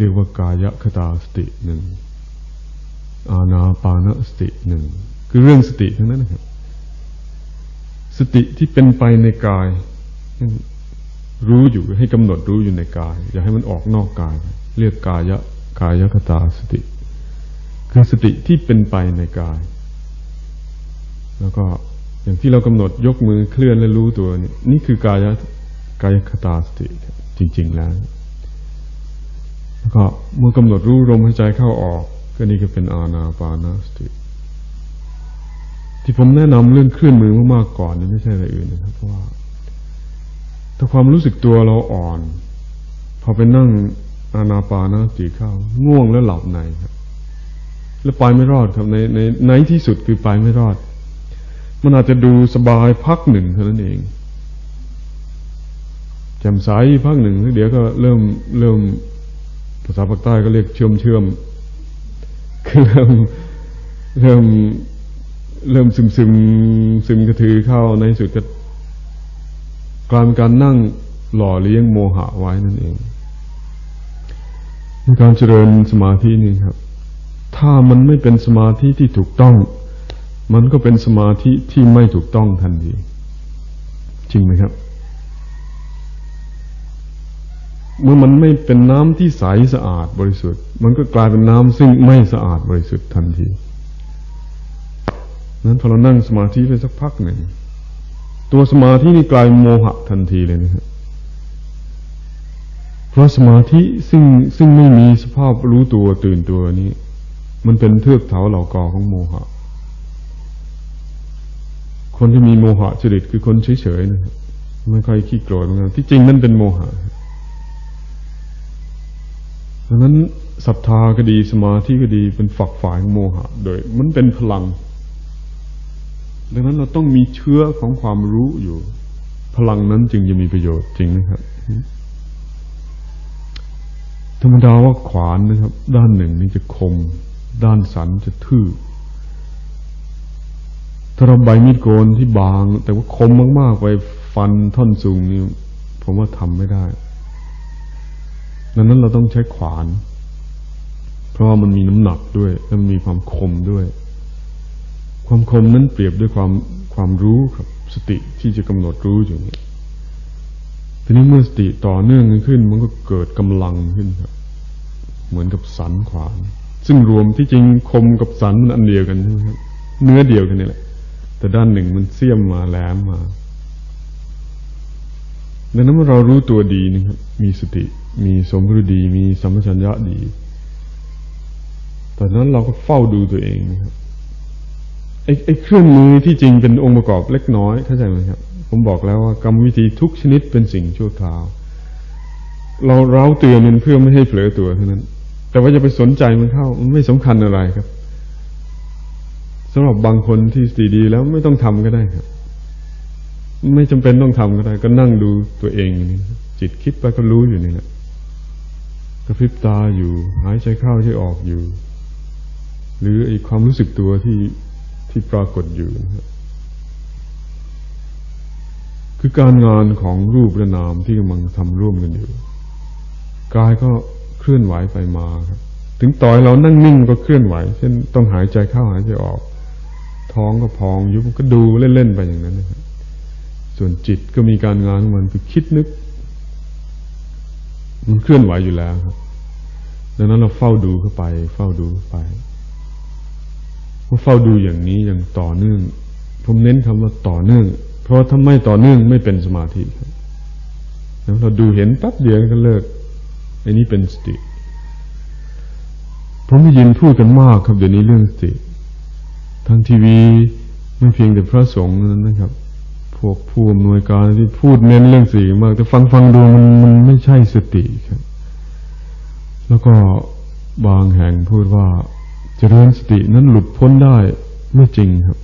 เรียกว่ากายคตาสติหนึ่งอาณาปานสติหนึ่งคือเรื่องสติทั้งนั้นนะครับสติที่เป็นไปในกาย รู้อยู่ให้กำหนดรู้อยู่ในกาย อย่าให้มันออกนอกกาย เรียกกายะกายคตาสติ คือสติที่เป็นไปในกาย แล้วก็อย่างที่เรากำหนดยกมือเคลื่อนและรู้ตัวนี่นี่คือกายะกายคตาสติจริง ๆ แล้ว แล้วก็เมื่อกำหนดรู้ลมหายใจเข้าออก ก็นี่ก็เป็นอาณาปานาสติ ที่ผมแนะนำเรื่องเคลื่อนมือมากๆก่อนนี่ไม่ใช่อะไรอื่นนะครับเพราะว่าถ้าความรู้สึกตัวเราอ่อน พอไปนั่งอาณาปานาสติเข้า ง่วงแล้วหลับในครับแล้วไปไม่รอดครับในในในที่สุดคือไปไม่รอด มันอาจจะดูสบายพักหนึ่งเท่านั้นเองแจ่มใสพักหนึ่งแล้วเดี๋ยวก็เริ่มเริ่มาษาภาคใต้ก็เรียกเชื่อมเชื่อมคือเริ่มเริ่มเริ่มซึมซึมซึมกระถือเข้าในสุดก็กลายเป็นการนั่งหล่อเลี้ยงโมหะไว้นั่นเองในการเจริญสมาธินี่ครับ ถ้ามันไม่เป็นสมาธิที่ถูกต้อง มันก็เป็นสมาธิที่ไม่ถูกต้องทันทีจริงไหมครับ เมื่อมันไม่เป็นน้ำที่ใสสะอาดบริสุทธิ์ มันก็กลายเป็นน้ำซึ่งไม่สะอาดบริสุทธิ์ทันที นั้นพอเรานั่งสมาธิไปสักพักหนึ่งตัวสมาธินี่กลายโมหะทันทีเลยนะครับเพราะสมาธิซึ่งซึ่งไม่มีสภาพรู้ตัวตื่นตัวนี้ มันเป็นเทือกเถาเหล่ากอของโมหะ คนที่มีโมหะจริตคือคนเฉยๆนะครับไม่ค่อยขี้โกรธเหมือนกันที่จริงนั่นเป็นโมหะ ดังนั้นศรัทธาก็ดีสมาธิก็ดีเป็นฝักฝ่ายโมหะ โดย มันเป็นพลัง ดังนั้นเราต้องมีเชื้อของความรู้อยู่ พลังนั้นจึงจะมีประโยชน์จริงนะครับธรรมดาว่าขวานนะครับ ด้านหนึ่งนี่จะคม ด้านสันจะทื่อถ้าเราใบมีดโกนที่บาง แต่ว่าคมมากๆไปฟันท่อนสูงนี่ผมว่าทำไม่ได้ ดังนั้นเราต้องใช้ขวาน เพราะว่ามันมีน้ำหนักด้วย และมันมีความคมด้วย ความคมนั้นเปรียบด้วยความความรู้ครับ สติที่จะกำหนดรู้อย่างนี้ทีนี้เมื่อสติต่อเนื่องขึ้น มันก็เกิดกำลังขึ้นครับ เหมือนกับสันขวาน ซึ่งรวมที่จริงคมกับสันมันอันเดียวกันใช่ไหมครับ เนื้อเดียวกันนี่แหละ แต่ด้านหนึ่งมันเสียมมาแหลมมา ดังนั้นเมื่อเรารู้ตัวดีนะครับ มีสติ มีสมรู้ดี มีสัมปชัญญะดี ตอนนั้นเราก็เฝ้าดูตัวเองนะครับไอ้ไอ้เครื่องมือที่จริงเป็นองค์ประกอบเล็กน้อยเข้าใจไหมครับ ผมบอกแล้วว่ากรรมวิธีทุกชนิดเป็นสิ่งชั่วคราว เราเร้าเตือนมันเพื่อไม่ให้เผลอตัวเท่านั้น แต่ว่าจะไปสนใจมันเข้า มันไม่สำคัญอะไรครับสำหรับบางคนที่สติดีแล้วไม่ต้องทำก็ได้ครับ ไม่จำเป็นต้องทำก็ได้ ก็นั่งดูตัวเองนี่จิตคิดไปก็รู้อยู่นี่แหละระพริบตาอยู่ หายใจเข้าใจออกอยู่ หรือไอ้ความรู้สึกตัวที่ที่ปรากฏอยู่นะคือการงานของรูปและนามที่กำลังทำร่วมกันอยู่กายก็เคลื่อนไหวไปมาครับ ถึงต่อยเรานั่งนิ่งก็เคลื่อนไหว เช่นต้องหายใจเข้าหายใจออก ท้องก็พองยุบก็ดูเล่นๆไปอย่างนั้นนะครับ ส่วนจิตก็มีการงานของมันคือคิดนึก มันเคลื่อนไหวอยู่แล้วครับดังนั้นเราเฝ้าดูเข้าไป เฝ้าดูาไปเมื่อเฝ้าดูอย่างนี้อย่างต่อเนื่อง ผมเน้นคำว่าต่อเนื่อง เพราะถ้าไม่ต่อเนื่องไม่เป็นสมาธิครับแล้วเราดูเห็นแป๊บเดียวก็เลิกอันนี้เป็นสติ ผมได้ยินพูดกันมากครับเดี๋ยวนี้เรื่องสติทางทีวีไม่เพียงแต่พระสงฆ์นั้นนะครับ พวกผู้อำนวยการที่พูดเน้นเรื่องสีมาก แต่ฟังฟังดูมันมันไม่ใช่สติครับ แล้วก็บางแห่งพูดว่าเจริญสตินั้นหลุดพ้นได้ไม่จริงครับ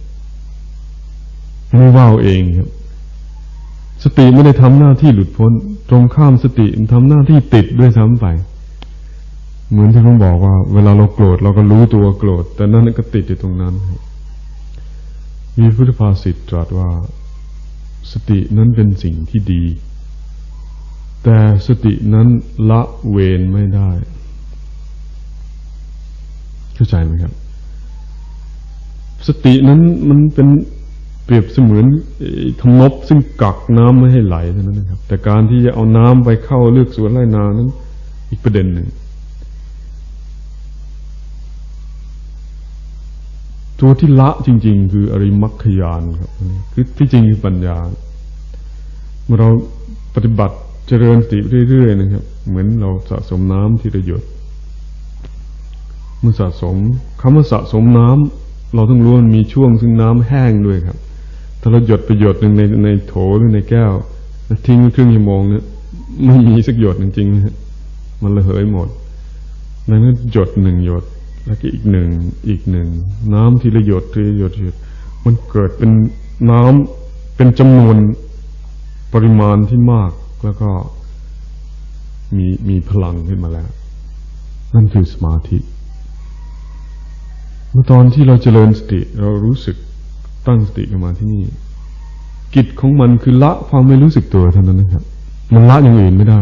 ไม่ว่าเองครับ สติไม่ได้ทำหน้าที่หลุดพ้น ตรงข้ามสติมันทำหน้าที่ติดด้วยซ้ำไป เหมือนที่ผมบอกว่า เวลาเราโกรธเราก็รู้ตัวโกรธ แต่นั่นก็ติดอยู่ตรงนั้นครับมีพุทธภาษิตตรัสว่า สตินั้นเป็นสิ่งที่ดี แต่สตินั้นละเวนไม่ได้ เข้าใจไหมครับ สตินั้นมันเป็นเปรียบเสมือนทำนบซึ่งกักน้ำไม่ให้ไหลเท่านั้นนะครับ แต่การที่จะเอาน้ำไปเข้าเลือกสวนไร่นานั้น อีกประเด็นหนึ่ง ตัวที่ละจริง ๆ คืออริมัคคยานครับคือที่จริงคือปัญญา เมื่อเราปฏิบัติเจริญสติเรื่อยๆนะครับ เหมือนเราสะสมน้ำที่ระหยดเมื่อสะสมคำว่าสะสมน้ำเราต้องรู้มันมีช่วงซึ่งน้ำแห้งด้วยครับ ถ้าเราหยดไปหยดหนึ่งในในโถหรือในแก้วทิ้งครึ่งชั่วโมงเนี่ยไม่มีสักหยดจริงๆนะมันระเหยหมดดังนั้นหยดหนึ่งหยด แล้วก็อีกหนึ่งอีกหนึ่งน้ำทีละหยดทีละหยดหยดมันเกิดเป็นน้ำเป็นจำนวนปริมาณที่มากแล้วก็มีมีพลังขึ้นมาแล้ว นั่นคือสมาธิ เมื่อตอนที่เราเจริญสติ เรารู้สึกตั้งสติกันมาที่นี่ กิจของมันคือละความไม่รู้สึกตัวเท่านั้นนะครับ มันละอย่างอื่นไม่ได้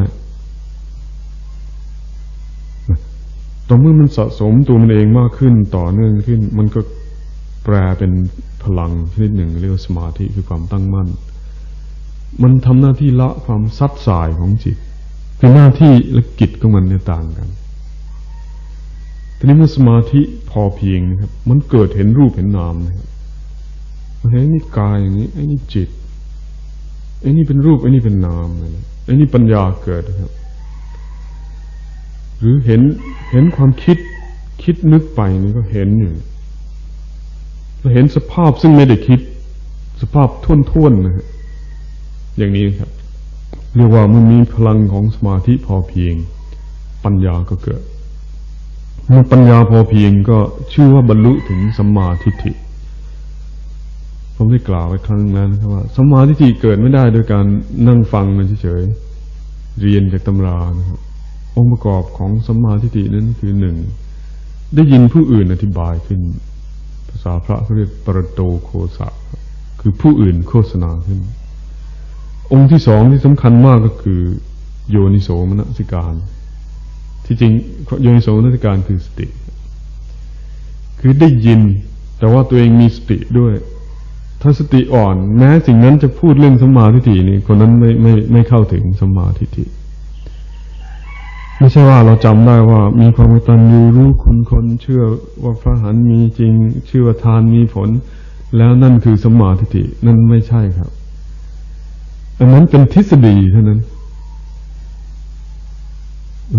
ต่อเมื่อมันสะสมตัวมันเองมากขึ้นต่อเนื่องขึ้น มันก็แปลเป็นพลังชนิดหนึ่ง เรียกว่าสมาธิคือความตั้งมั่น มันทำหน้าที่ละความซัดสายของจิต คือหน้าที่และกิจของมันเนี่ยต่างกันทีนี้เมื่อสมาธิพอเพียงนะครับ มันเกิดเห็นรูปเห็นนามนะครับเห็นนี่กายอย่างนี้ไอ้นี่จิตไอ้นี่เป็นรูปไอ้นี่เป็นนามไอ้นี่ปัญญาเกิดนะครับ หรือเห็นเห็นความคิดคิดนึกไปนี่ก็เห็นอยู่เราเห็นสภาพซึ่งไม่ได้คิด สภาพท่วนๆนะฮะอย่างนี้ครับ เรียกว่ามันมีพลังของสมาธิพอเพียง ปัญญาก็เกิดเมื่อปัญญาพอเพียงก็ชื่อว่าบรรลุถึงสัมมาทิฏฐิผมได้กล่าวไว้ครั้งแล้วนะครับว่าสัมมาทิฏฐิเกิดไม่ได้โดยการนั่งฟังมันเฉยๆเรียนจากตำรานะครับ องค์ประกอบของสัมมาทิฏฐินั้นคือหนึ่งได้ยินผู้อื่นอธิบายขึ้น ภาษาพระเขาเรียกปรโตโคสะคือผู้อื่นโฆษณาขึ้น องค์ที่สองที่สำคัญมากก็คือ โยนิโสมนสิการ ที่จริงโยนิโสมนสิการคือสติ คือได้ยินแต่ว่าตัวเองมีสติด้วย ถ้าสติอ่อน แม้สิ่งนั้นจะพูดเรื่องสัมมาทิฏฐินี่คนนั้นไม่ไม่ไม่เข้าถึงสัมมาทิฏฐิ ไม่ใช่ว่าเราจำได้ว่ามีความตัญญูรู้คุณคนเชื่อว่าพระหันมีจริงเชื่อว่าทานมีผล แล้วนั่นคือสมมาทิฏฐินั่นไม่ใช่ครับ อันนั้นเป็นทฤษฎีเท่านั้น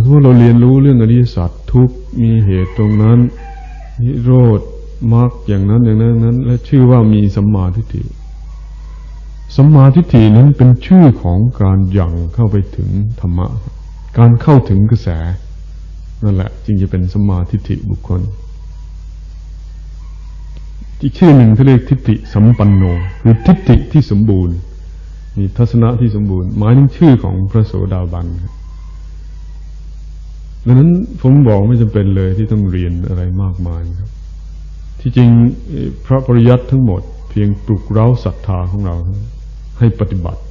เพราะเราเรียนรู้เรื่องอริยสัจทุกมีเหตุตรงนั้นนิโรธมรรคอย่างนั้นอย่างนั้นนั้น และชื่อว่ามีสัมมาทิฏฐิสัมมาทิฏฐินั้นเป็นชื่อของการยังเข้าไปถึงธรรมะ การเข้าถึงกระแสนั่นแหละ จึงจะเป็นสมาธิิบุคคล อีกชื่อหนึ่งที่เรียกทิฏฐิสัมปันโนคือทิฏฐิที่สมบูรณ์ มีทัศนะที่สมบูรณ์ หมายถึงชื่อของพระโสดาบันดังนั้นผมบอกไม่จำเป็นเลยที่ต้องเรียนอะไรมากมายครับ ที่จริงพระปริยัติทั้งหมด เพียงปลุกเร้าศรัทธาของเรา ให้ปฏิบัติ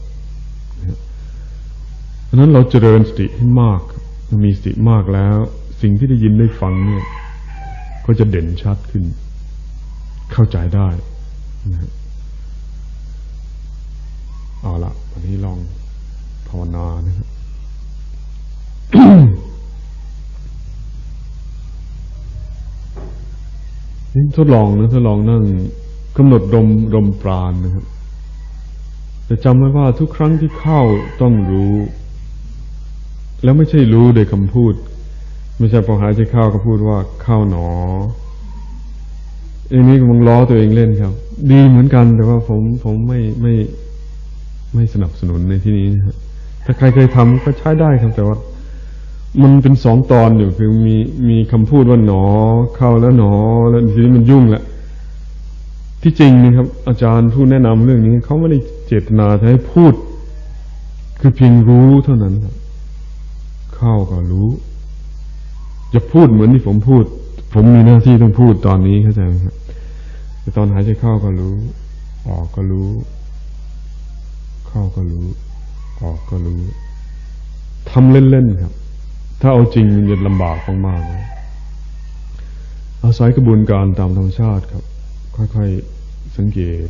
ะนั้นเราเจริญสติให้มาก มีสติมากแล้ว สิ่งที่ได้ยินได้ฟังเนี่ย ก็จะเด่นชัดขึ้น เข้าใจได้นะเอาละวันนี้ลองภาวนานะครับนี่ทดลองนะทดลองนั่งกำหนดลมลมปราณนะครับแต่จำไว้ว่าทุกครั้งที่เข้าต้องรู้ แล้วไม่ใช่รู้โดยคำพูด ไม่ใช่พอหายใจเข้าก็พูดว่าเข้าหนออย่างนี้กำลังล้อตัวเองเล่นครับ ดีเหมือนกันแต่ว่าผมผมไม่ไม่ไม่สนับสนุนในที่นี้นะถ้าใครเคยทำก็ใช้ได้ครับแต่ว่า มันเป็นสองตอนอยู่คือมีมีคำพูดว่าหนอ เข้าแล้วหนอ แล้วทีนี้มันยุ่งแหละที่จริงนะครับ อาจารย์ผู้แนะนำเรื่องนี้เขาไม่ได้เจตนาจะให้พูด คือเพียงรู้เท่านั้นครับ เข้าก็รู้ จะพูดเหมือนที่ผมพูด ผมมีหน้าที่ต้องพูดตอนนี้เข้าใจไหมครับแต่ตอนหายใจเข้าก็รู้ ออกก็รู้ เข้าก็รู้ ออกก็รู้ทำเล่นๆครับ ถ้าเอาจริงมันจะลำบากมากๆเลยอาศัยกระบวนการตามธรรมชาติครับ ค่อยๆสังเกต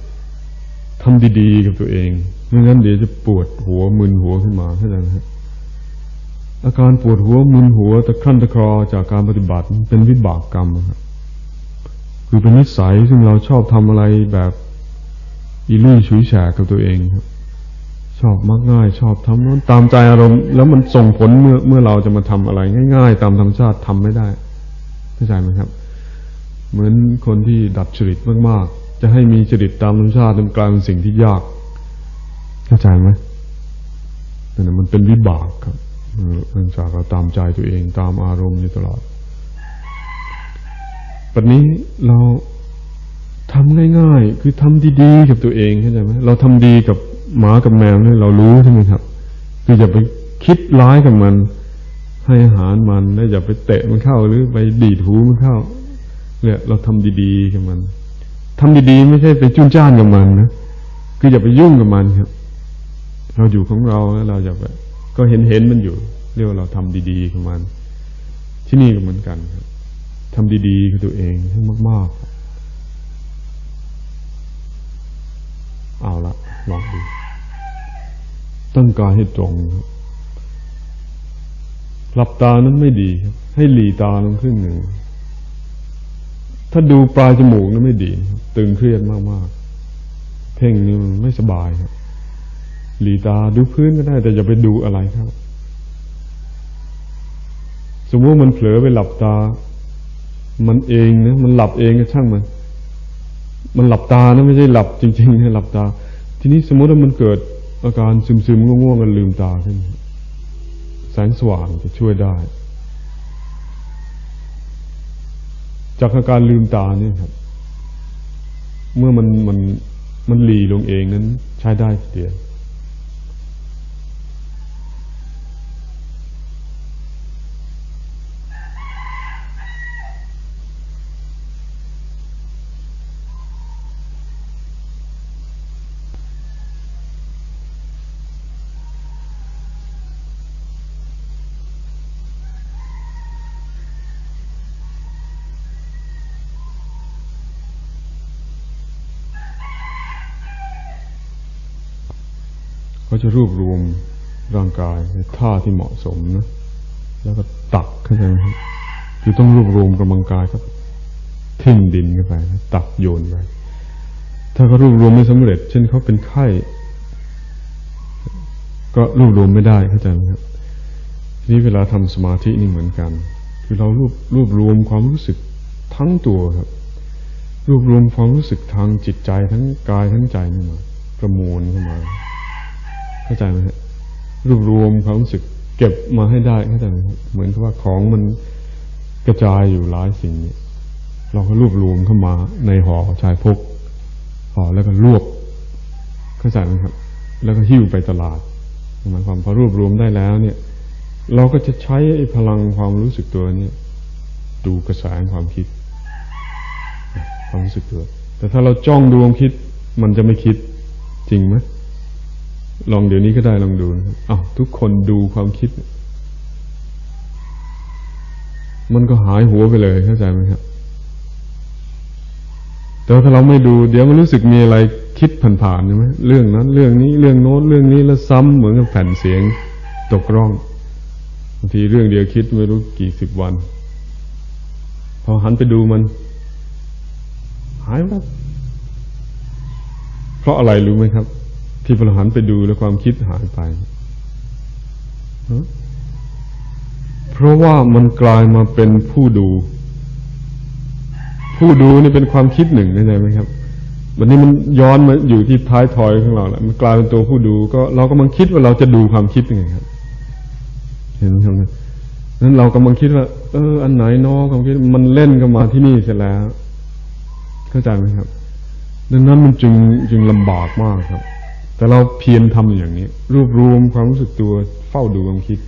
ทำดีๆกับตัวเองไม่งั้นเดี๋ยวจะปวดหัวมึนหัวขึ้นมาเข้าใจไหมครับ อาการปวดหัวมึนหัวตะครั่นตะครอจากการปฏิบัติเป็นวิบากกรรมครับคือเป็นนิสัยซึ่งเราชอบทำอะไรแบบอีลี่ฉุยแฉกกับตัวเองครับ ชอบมักง่ายชอบทำโน้นตามใจอารมณ์ แล้วมันส่งผลเมื่อเมื่อเราจะมาทำอะไร ง่าย ๆ ตามธรรมชาติทำไม่ได้เข้าใจไหมครับ เหมือนคนที่ดัดจริตมากๆ จะให้มีจริตตามธรรมชาติมันกลายเป็นสิ่งที่ยาก เข้าใจไหมนั่นมันเป็นวิบากครับ เนื่องจากเราตามใจตัวเองตามอารมณ์อยู่ตลอดปัจนี้เราทำง่าย ๆ คือทำดีๆกับตัวเองเข้าใจไหมเราทำดีกับหมากับแมวเนี่ยเรารู้ใช่ไหมครับ คืออย่าไปคิดร้ายกับมัน ให้อาหารมันแล้วอย่าไปเตะมันเข้าหรือไปดีดหูมันเข้า เนี่ย เราทำดีๆกับมันทำดีๆ ไม่ใช่ไปจุนจ้านกับมันนะคืออย่าไปยุ่งกับมันครับ เราอยู่ของเราแล้วเราอย่าไป ก็เห็นเห็นมันอยู่ เรียกว่าเราทำดีๆกับมัน ที่นี่ก็เหมือนกันครับทำดีๆกับตัวเองให้มากๆ เอาละลองดูตั้งกายให้ตรงครับหลับตานั้นไม่ดีครับ ให้หลีตาลงครึ่งหนึ่ง ถ้าดูปลายจมูกนั้นไม่ดีครับตึงเครียดมากๆ เพ่งนี่มันไม่สบายครับ หลีตาดูพื้นก็ได้แต่อย่าไปดูอะไรครับ สมมติมันเผลอไปหลับตา มันเองนะมันหลับเองก็ช่างมัน มันหลับตานะไม่ใช่หลับจริงๆนะหลับตา ทีนี้สมมติว่ามันเกิดอาการซึมๆง่วงๆกันลืมตาขึ้น แสงสว่างจะช่วยได้ จากอาการลืมตาเนี่ยครับ เมื่อมันมันมันหลีลงเองนั้นใช้ได้เดียว เขาจะรวบรวมร่างกายในท่าที่เหมาะสมนะ แล้วก็ตักเข้าไหมครับคือต้องรวบรวมกำลังกายครับทิ้งดินเข้าไป ตักโยนไป ถ้าเขารวบรวมไม่สำเร็จ เช่นเขาเป็นไข้ ก็รวบรวมไม่ได้เข้าใจไหมครับทีนี้เวลาทำสมาธินี่เหมือนกัน คือเรารวบรวบรวมความรู้สึกทั้งตัวครับ รวบรวมความรู้สึกทางจิตใจทั้งกายทั้งใจนี่มาประมวลเข้ามา เข้าใจไหมฮะรวบรวมความรู้สึกเก็บมาให้ได้เข้าใจไหมครับเหมือนกับว่าของมันกระจายอยู่หลายสิ่งเนี่ยเราก็รวบรวมเข้ามาในห่อชายพกห่อแล้วก็รวบเข้าใจไหมครับ แล้วก็หิ้วไปตลาดหมายความพอรวบรวมได้แล้วเนี่ย เราก็จะใช้พลังความรู้สึกตัวเนี้ดูกระแสความคิด ความรู้สึกตัว แต่ถ้าเราจ้องดูความคิด มันจะไม่คิดจริงไหม ลองเดี๋ยวนี้ก็ได้ลองดูอ้าวทุกคนดูความคิด มันก็หายหัวไปเลยเข้าใจไหมครับแต่ถ้าเราไม่ดูเดี๋ยวมันรู้สึกมีอะไรคิดผ่านๆใช่ไหมเรื่องนั้น เรื่องนี้เรื่องโน้นเรื่องนี้แล้วซ้ำเหมือนกับแผ่นเสียงตกร่องบางทีเรื่องเดียวคิดไม่รู้กี่สิบวัน พอหันไปดูมัน หายไปแล้วเพราะอะไรรู้ไหมครับ ที่พอหันไปดูแล้วความคิดหายไป เพราะว่ามันกลายมาเป็นผู้ดู ผู้ดูนี่เป็นความคิดหนึ่งเข้ไหมครับวันนี้มันย้อนมาอยู่ที่ท้ายทอยของเราแหละมันกลายเป็นตัวผู้ดู ก็เรากำลังคิดว่าเราจะดูความคิดยังไงครับ เห็นไหมครับนั้นเรากำลังคิดว่า เออ อันไหนนอความคิดมันเล่นกันมาที่นี่เสร็จแล้ว เข้าใจไหมครับ ดังนั้นมันจึงจึงลำบากมากครับ แต่เราเพียรทำอย่างนี้รวบรวมความรู้สึกตัวเฝ้าดูความคิด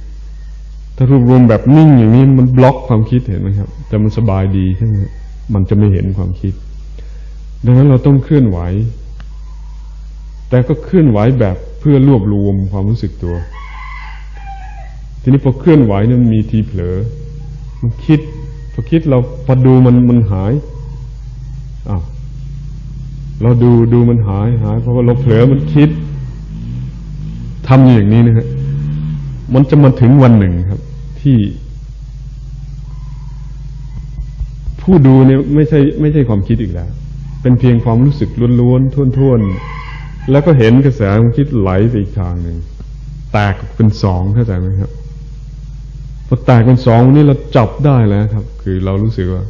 ถ้ารวบรวมแบบนิ่งอย่างนี้มันบล็อกความคิดเห็นไหมครับ แต่มันสบายดีใช่ไหมมันจะไม่เห็นความคิด ดังนั้นเราต้องเคลื่อนไหว แต่ก็เคลื่อนไหวแบบเพื่อรวบรวมความรู้สึกตัว ทีนี้พอเคลื่อนไหวเนี่ยมันมีทีเผลอ มันคิดพอคิดเราพอดูมันมันหายอ้าว เราดูดูมันหายหายเพราะว่าเราเผลอมันคิดทำอย่างนี้นะฮะมันจะมาถึงวันหนึ่งครับ ที่ ผู้ดูเนี่ยไม่ใช่ไม่ใช่ความคิดอีกแล้ว เป็นเพียงความรู้สึกล้วนๆท่วนๆ แล้วก็เห็นกระแสความคิดไหลไปอีกทางหนึ่งแตกเป็นสองเข้าใจไหมครับพอแตกเป็นสองนี่เราจับได้แล้วครับ คือเรารู้สึกว่า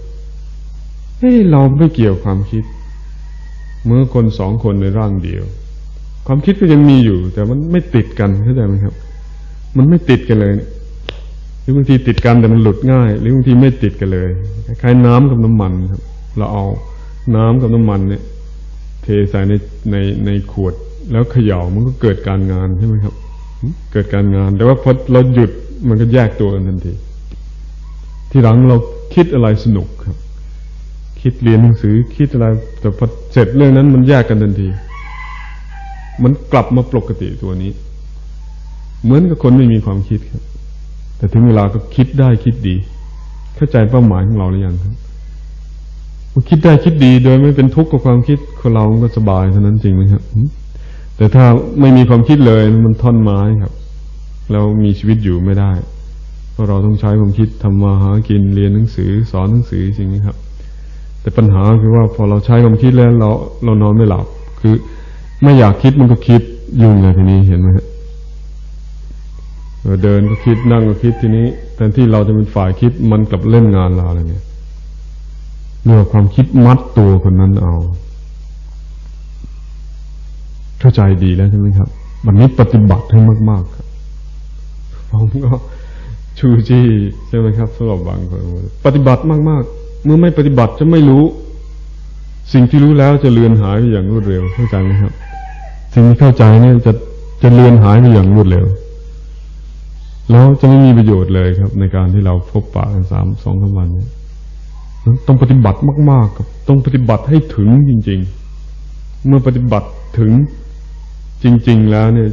เฮ้ยเราไม่เกี่ยวความคิด เมื่อคนสองคนในร่างเดียว ความคิดก็ยังมีอยู่ แต่มันไม่ติดกันเข้าใจไหมครับ มันไม่ติดกันเลยหรือบางทีติดกันแต่มันหลุดง่าย หรือบางทีไม่ติดกันเลยคล้ายน้ำกับน้ำมันครับ เราเอาน้ำกับน้ำมันเนี่ย เทใส่ในในในขวด แล้วเขย่ามันก็เกิดการงานใช่ไหมครับ เกิดการงาน แต่ว่าพอเราหยุดมันก็แยกตัวกันทันที ที่หลังเราคิดอะไรสนุกครับ คิดเรียนหนังสือคิดอะไรแต่พอเสร็จเรื่องนั้นมันแยกกันทันที มันกลับมาปกติตัวนี้ เหมือนกับคนไม่มีความคิดครับ แต่ถึงเวลาก็คิดได้คิดดี เข้าใจเป้าหมายของเราหรือยังครับคิดได้คิดดีโดยไม่เป็นทุกข์กับความคิดคนเราก็สบายเท่านั้นจริงไหมครับ แต่ถ้าไม่มีความคิดเลยมันท่อนไม้ครับ เรามีชีวิตอยู่ไม่ได้ เพราะเราต้องใช้ความคิดทำมาหากินเรียนหนังสือ สอนหนังสือจริงไหมครับ แต่ปัญหาคือว่าพอเราใช้ความคิดแล้วเราเรานอนไม่หลับ คือไม่อยากคิดมันก็คิดยุ่งเลยทีนี้เห็นไหมฮะเดินก็คิดนั่งก็คิดทีนี้แทนที่เราจะเป็นฝ่ายคิดมันกลับเล่นงานเราอะไรเงี้ยเรื่องความคิดมัดตัวคนนั้นเอา เข้าใจดีแล้วใช่ไหมครับ วันนี้ปฏิบัติให้มากๆครับผมก็ชูจี้ใช่ไหมครับสำหรับบางคนปฏิบัติมาก ๆ เมื่อไม่ปฏิบัติจะไม่รู้ สิ่งที่รู้แล้วจะเลือนหายไปอย่างรวดเร็วเข้าใจไหมครับ สิ่งที่เข้าใจเนี่ยจะจะเลือนหายไปอย่างรวดเร็ว แล้วจะไม่มีประโยชน์เลยครับ ในการที่เราพบปะกันสามสองสามวันนี้ต้องปฏิบัติมากๆครับต้องปฏิบัติให้ถึงจริง ๆ เมื่อปฏิบัติถึงจริง ๆ แล้วเนี่ย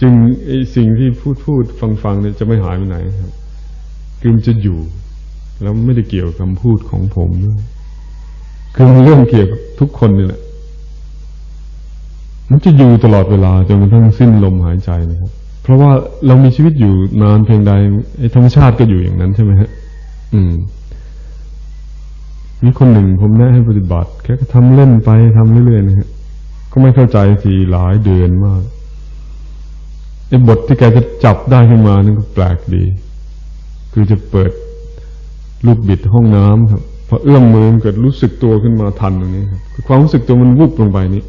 จึงไอสิ่งที่พูดพูดฟังฟังเนี่ยจะไม่หายไปไหนครับคือมันจะอยู่ แล้วไม่ได้เกี่ยวกับคำพูดของผมด้วยคือมันเรื่องเกี่ยวกับทุกคนนี่แหละมันจะอยู่ตลอดเวลาจนกระทั่งสิ้นลมหายใจนะครับ เพราะว่าเรามีชีวิตอยู่นานเพียงใดไอ้ธรรมชาติก็อยู่อย่างนั้นใช่ไหมฮะ อืม มีคนหนึ่งผมแนะให้ปฏิบัติแค่ทำเล่นไปทำเรื่อยๆนะฮะก็ไม่เข้าใจทีหลายเดือนมากไอ้บทที่แกจะจับได้ขึ้นมานี่ก็แปลกดี คือจะเปิด ลูกบิดห้องน้ำครับพอเอื้อมมือเกิดรู้สึกตัวขึ้นมาทันตรงนี้ครับความรู้สึกตัวมันวุบลงไปนี้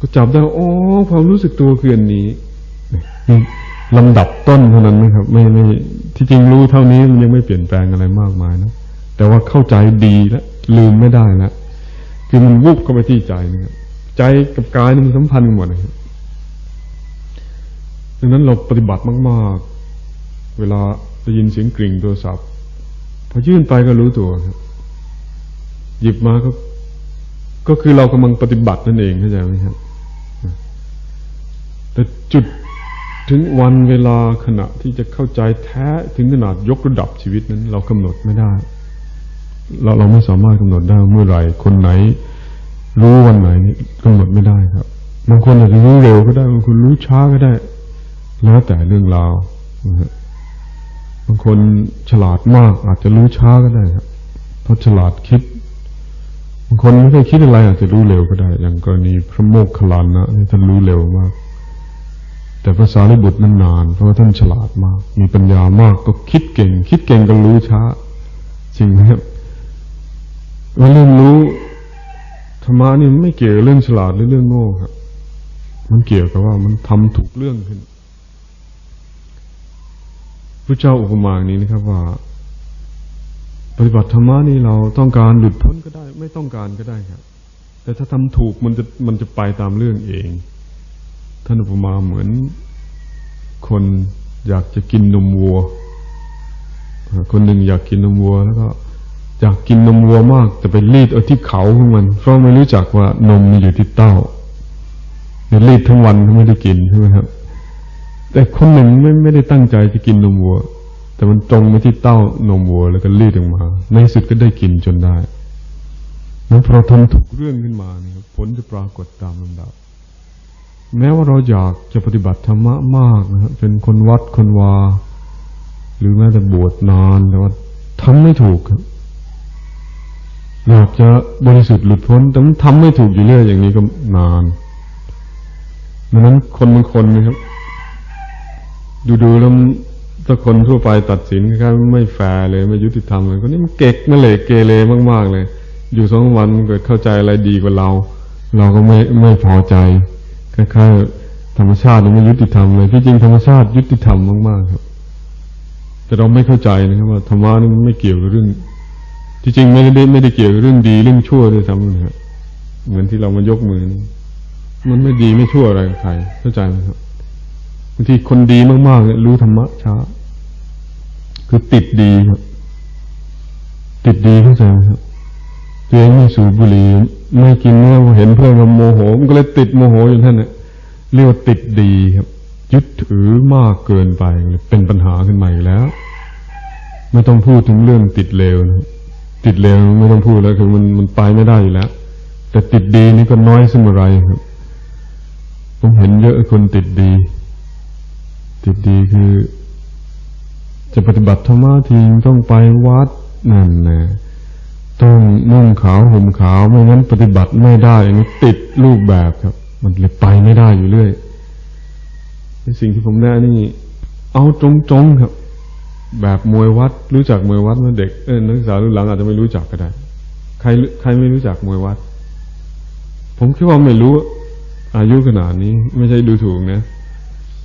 ก็จับได้อ๋อความรู้สึกตัวคืออันนี้ลำดับต้นเท่านั้นนะครับ ไม่ไม่ที่จริงรู้เท่านี้มันยังไม่เปลี่ยนแปลงอะไรมากมายนะแต่ว่าเข้าใจดีแล้วลืมไม่ได้แล้วคือมันวุบเข้าไปที่ใจนะครับใจกับกายมันสัมพันธ์กันหมดนะครับดังนั้นเราปฏิบัติมาก ๆ เวลาได้ยินเสียงกริ่งโทรศัพท์ พอยื่นไปก็รู้ตัวครับ หยิบมาก็ ก็คือเรากำลังปฏิบัตินั่นเองเข้าใจไหมครับแต่จุดถึงวันเวลาขณะที่จะเข้าใจแท้ถึงขนาดยกระดับชีวิตนั้น เรากำหนดไม่ได้ เราเราไม่สามารถกำหนดได้เมื่อไหร่คนไหน รู้วันไหนนี่กำหนดไม่ได้ครับบางคนอาจจะรู้เร็วก็ได้บางคนรู้ช้าก็ได้ แล้วแต่เรื่องราวนะฮะบางคนฉลาดมาก อาจจะรู้ช้าก็ได้ครับเพราะฉลาดคิดบางคนไม่เคยคิดอะไร อาจจะรู้เร็วก็ได้ อย่างกรณีพระโมคคัลานะนี่ท่านรู้เร็วมาก แต่ภาษาลิบุตรนั้นนาน เพราะว่าท่านฉลาดมาก มีปัญญามากก็คิดเก่ง คิดเก่งก็รู้ช้าจริงไหมครับว่าเรื่องรู้ธรรมะนี่ไม่เกี่ยวกับเรื่องฉลาดหรือเรื่องโง่ครับ มันเกี่ยวกับว่ามันทำถูกเรื่องขึ้น ระเจ้าอุปมาอย่างนี้นะครับว่า ปฏิบัติธรรมะนี่เราต้องการหลุดพ้นก็ได้ ไม่ต้องการก็ได้ครับ แต่ถ้าทำถูกมันจะมันจะไปตามเรื่องเอง ท่านอุปมาเหมือน คนอยากจะกินนมวัว คนหนึ่งอยากกินนมวัวแล้วก็อยากกินนมวัวมาก แต่ไปรีดเอาที่เขาของมัน เพราะไม่รู้จักว่านมมีอยู่ที่เต้าเดี๋ยรีดทั้งวันก็ไม่ได้กินใช่ไหมครับ แต่คนหนึ่งไม่ไม่ได้ตั้งใจจะกินนมวัว แต่มันตรงไปที่เต้านมวัวแล้วก็รีดออกมา ในสุดก็ได้กินจนได้นั้นพอเราทำถูกเรื่องขึ้นมาเนี่ยผลจะปรากฏตามลำดับ แม้ว่าเราอยากจะปฏิบัติธรรมะมากนะครับเป็นคนวัดคนวา หรือแม้แต่บวชนานแต่ว่าทำไม่ถูกครับอยากจะบริสุทธิ์หลุดพ้นแต่มันทำไม่ถูกอยู่เรื่อยอย่างนี้ก็นานดังนั้นคนบางคนนะครับ ดูๆแล้วถ้าคนทั่วไปตัดสินคล้ายๆไม่แฟร์เลยไม่ยุติธรรมเลยคนนี้มันเก๊กมาเลยเกเรมากๆเลย อยู่สองวันเกิดเข้าใจอะไรดีกว่าเรา เราก็ไม่ไม่พอใจคล้ายๆธรรมชาติไม่ยุติธรรมเลยที่จริงธรรมชาติยุติธรรมมากๆครับ แต่เราไม่เข้าใจนะครับว่าธรรมะนี่ไม่เกี่ยวกับเรื่อง ที่จริงไม่ได้ไม่ได้เกี่ยวกับเรื่องดีเรื่องชั่วด้วยซ้ำนะครับเหมือนที่เรามายกมือ มันไม่ดีไม่ชั่วอะไรกับใครเข้าใจไหมครับางทีคนดีมากๆเนี่ยรู้ธรรมะช้า คือติดดีครับ ติดดีเข้าใจไหมครับตัวเองไม่สูบบุหรี่ไม่กินเนื้อเห็นเพื่อนมาโมโหมันก็เลยติดโมโหอยู่ท่านเนี่ยเรียกว่าติดดีครับ ยึดถือมากเกินไปเป็นปัญหาขึ้นมาอีกแล้ว ไม่ต้องพูดถึงเรื่องติดเลวนะติดเลวไม่ต้องพูดแล้วคือมันมันไปไม่ได้อยู่แล้ว แต่ติดดีนี่ก็น้อยสมุไรครับ ผมเห็นเยอะคนติดดี ติดดีคือ จะปฏิบัติธรรมะทีต้องไปวัดนั่นนะต้องนุ่งขาวห่มขาวไม่งั้นปฏิบัติไม่ได้อันนี้ติดรูปแบบครับ มันเลยไปไม่ได้อยู่เรื่อยในสิ่งที่ผมแน่นี่ เอาตรงๆครับ แบบมวยวัด รู้จักมวยวัดเมื่อเด็กเออนักศึกษารุ่นหลังอาจจะไม่รู้จักก็ได้ ใครใครไม่รู้จักมวยวัด ผมคิดว่าไม่รู้ อายุขนาดนี้ ไม่ใช่ดูถูกนะ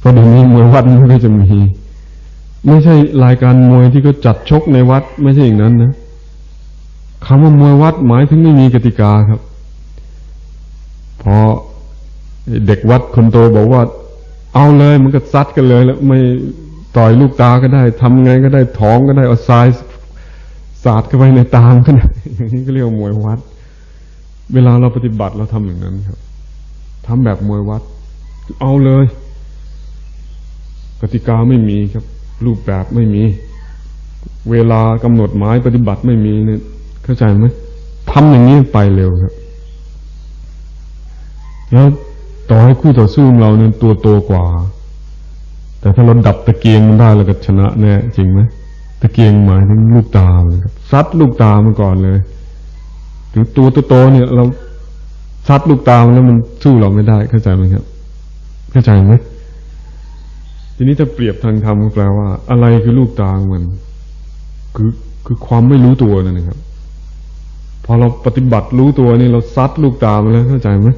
ราะเดี๋ยวนี้มวยวัดมันก็จะมี ไม่ใช่รายการมวยที่เขาจัดชกในวัด ไม่ใช่อย่างนั้นนะคำว่ามวยวัดหมายถึงไม่มีกติกาครับ พอเด็กวัดคนโตบอกว่า เอาเลยมันก็ซัดกันเลย แล้วไม่ต่อยลูกตาก็ได้ทำไงก็ได้ท้องก็ได้เอาทรายสาดเข้าไปในตามก็ได้อย่างนี้ก็เรียกมวยวัด เวลาเราปฏิบัติเราทำอย่างนั้นครับทำแบบมวยวัด เอาเลย ติกาไม่มีครับ รูปแบบไม่มี เวลากำหนดหมายปฏิบัติไม่มีเนี่ยเข้าใจไหมทำอย่างนี้ไปเร็วครับ แล้วต่อให้คู่ต่อสู้เราเนี่ยตัวโตกว่า แต่ถ้าเราดับตะเกียงมันได้เราก็ชนะแน่จริงไหมตะเกียงหมายถึงลูกตาเลยครับซัดลูกตามันก่อนเลยถึงตัวโตๆเนี่ย เราซัดลูกตามันแล้วมันสู้เราไม่ได้เข้าใจไหมครับ เข้าใจไหม ทีนี้ถ้าเปรียบทางธรรมแปลว่า อะไรคือลูกตามัน คือคือความไม่รู้ตัวนั่นนะครับ พอเราปฏิบัติรู้ตัวนี่เราซัดลูกตามาแล้วเข้าใจไหม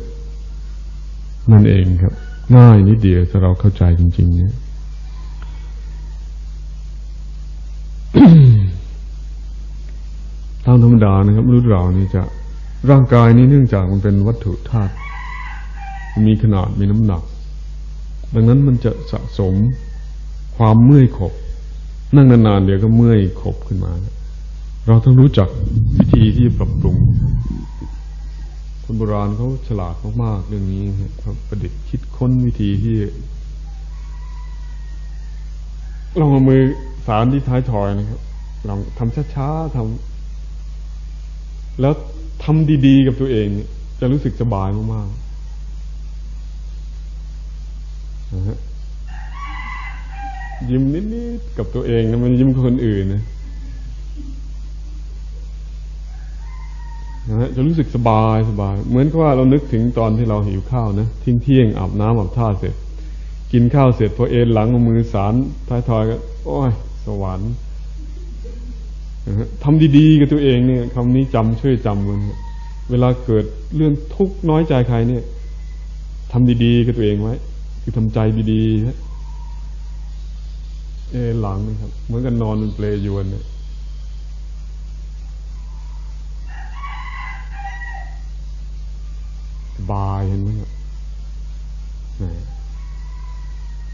นั่นเองครับ ง่ายนิดเดียวถ้าเราเข้าใจจริง ๆ เนี่ยตามธรรมดานะครับมนุษย์เรานี่จะร่างกายนี้เนื่องจากมันเป็นวัตถุธาตุมีขนาดมีน้ำหนัก ดังนั้นมันจะสะสมความเมื่อยขบ นั่งนานๆเดี๋ยวก็เมื่อยขบขึ้นมา เราต้องรู้จักวิธีที่จะปรับปรุงคนโบราณเขาฉลาดมากๆเรื่องนี้ครับประดิษฐ์คิดค้นวิธีที่ลองเอามือสารที่ท้ายถอยนะครับ ลองทำช้าๆทำแล้วทำดีๆ กับตัวเอง จะรู้สึกสบายมากๆนะฮะ ยิ้มนิดๆกับตัวเองนะมันยิ้มคนอื่นนะนะจะรู้สึกสบายสบาย เหมือนกับว่าเรานึกถึงตอนที่เราหิวข้าวนะทิ้งเที่ยงอาบน้ำอาบท่าเสร็จ กินข้าวเสร็จพอเอ็นหลังมือสารท้ายทอยก็โอ้ย สวรรค์ทำดี ๆ กับตัวเองเนี่ยคำนี้จำช่วยจำมันเวลาเกิดเรื่องทุกข์น้อยใจใครเนี่ยทำดี ๆ กับตัวเองไว้ คือทำใจดีๆเอหลังนะครับ เหมือนกันนอนบนเปลยวนเนี่ยบายเห็นไหมครับ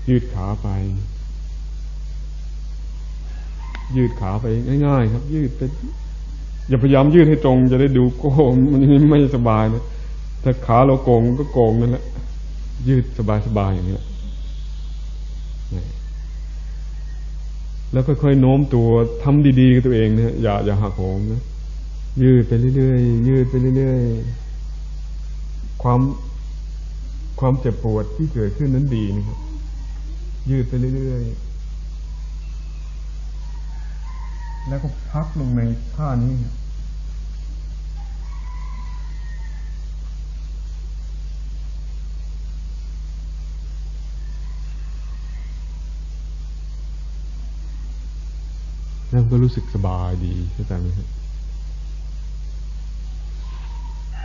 ยืดขาไป ยืดขาไปง่ายๆ ครับ ยืดไปอย่าพยายามยืดให้ตรงจะได้ดูโกงมันไม่สบายนะถ้าขาเราโกงก็โกงนั่นแหละ ยืดสบายๆอย่างนี้แล้วค่อยๆโน้มตัวทำดีๆกับตัวเองนะอย่าอย่าหักโหมนะยืดไปเรื่อยๆยืดไปเรื่อยๆความความเจ็บปวดที่เกิดขึ้นนั้นดีนะครับ ยืดไปเรื่อยๆแล้วก็พักลงในท่านี้ครับ ก็รู้สึกสบายดีเข้าใจไหมครับ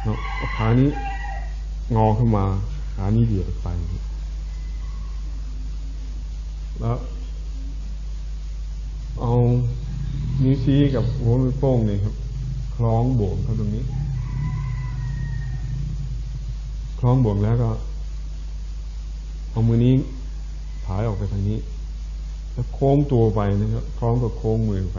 เนาะขานี้งอขึ้นมา ขานี้เดี่ยวไป แล้ว เอานิ้วชี้กับหัวมือโป้งเนี่ยครับ คล้องบ่วงเข้าตรงนี้ คล้องบ่วงแล้วก็ เอามือนี้ผายออกไปทางนี้ แล้วโค้งตัวไปนะครับพร้อมกับโค้งมือไป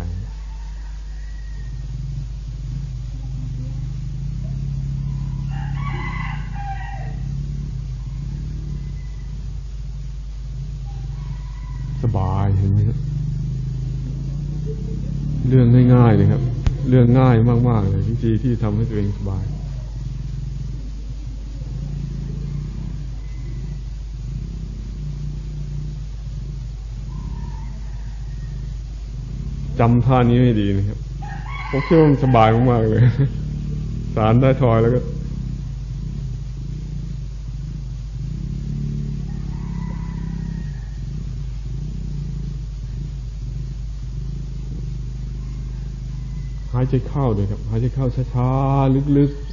สบายเห็นไหมครับเรื่องง่ายๆเลยครับ เรื่องง่ายมากๆเลยวิธีที่ทำให้ตัวเองสบาย จำท่านี้ให้ดีนะครับ ผมคิดว่ามันสบายมากๆเลย สารได้ทอยแล้วก็หายใจเข้าเลยครับ หายใจเข้าช้าๆลึกๆ